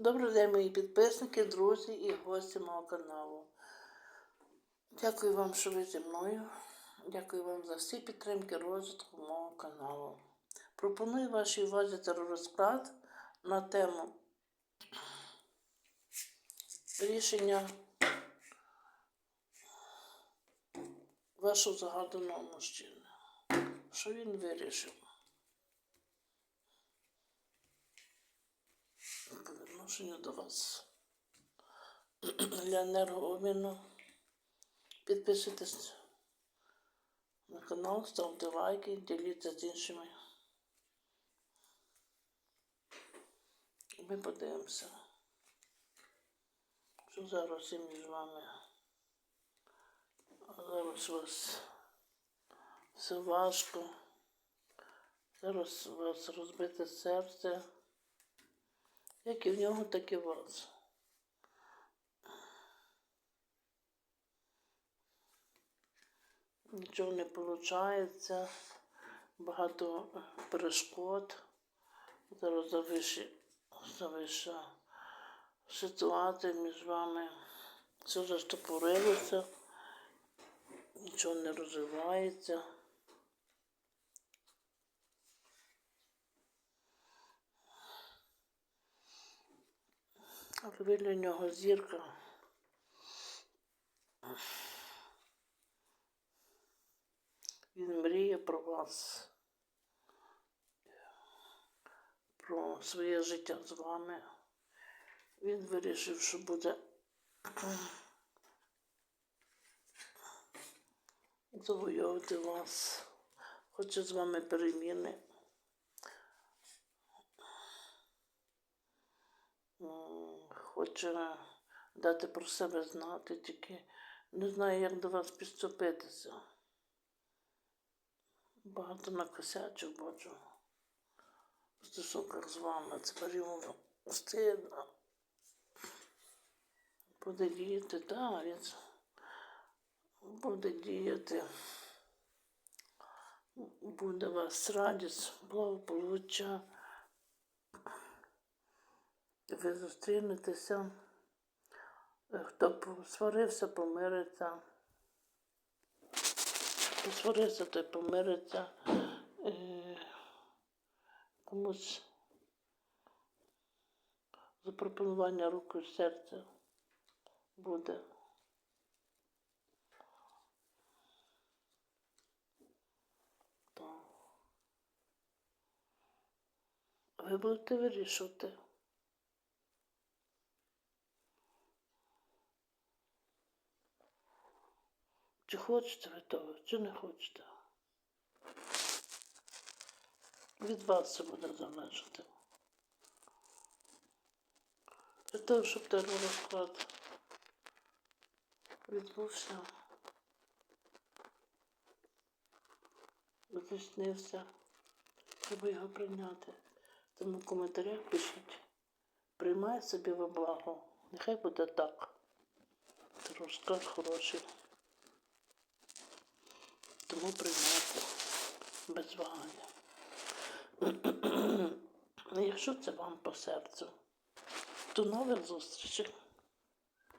Добрий день, мої підписники, друзі і гості мого каналу. Дякую вам, що ви зі мною. Дякую вам за всі підтримки розвитку мого каналу. Пропоную вашій увазі розклад на тему рішення вашого загаданого мужчини. Що він вирішив? По до вас. Для енергообміну підписуйтесь на канал, ставте лайки, діліться з іншими. Ми подивимося, що зараз і між вами. Зараз вас все важко. Зараз у вас розбите серце. Як і в нього, так і в вас. Нічого не виходить, багато перешкод. Зараз завища, завища ситуація між вами. Все заштопорилося, нічого не розвивається. Але ви нього зірка. Він мріє про вас, про своє життя з вами. Він вирішив, що буде завойовувати вас, хоче з вами переміни. Хоче дати про себе знати, тільки не знає, як до вас підступитися. Багато накосячив, бачу. В стосунках з вами. Тепер йому стидно. Буде діяти, так, він буде діяти. Буде вас радість, благополуччя. Ви зустрінетеся. Хто посварився, помириться. Посварився, той помириться. Е, Комусь запропонування руки в серце буде. Ви будете вирішувати. Чи хочете ви того, чи не хочете? Від вас це буде залежати. Для того, щоб той розклад відбувся, здійснився, треба його прийняти. Тому в коментарях пишіть. Приймай собі во благо. Нехай буде так. Це розклад хороший. Тому приймати без вагання. Якщо це вам по серцю, до нових зустрічей.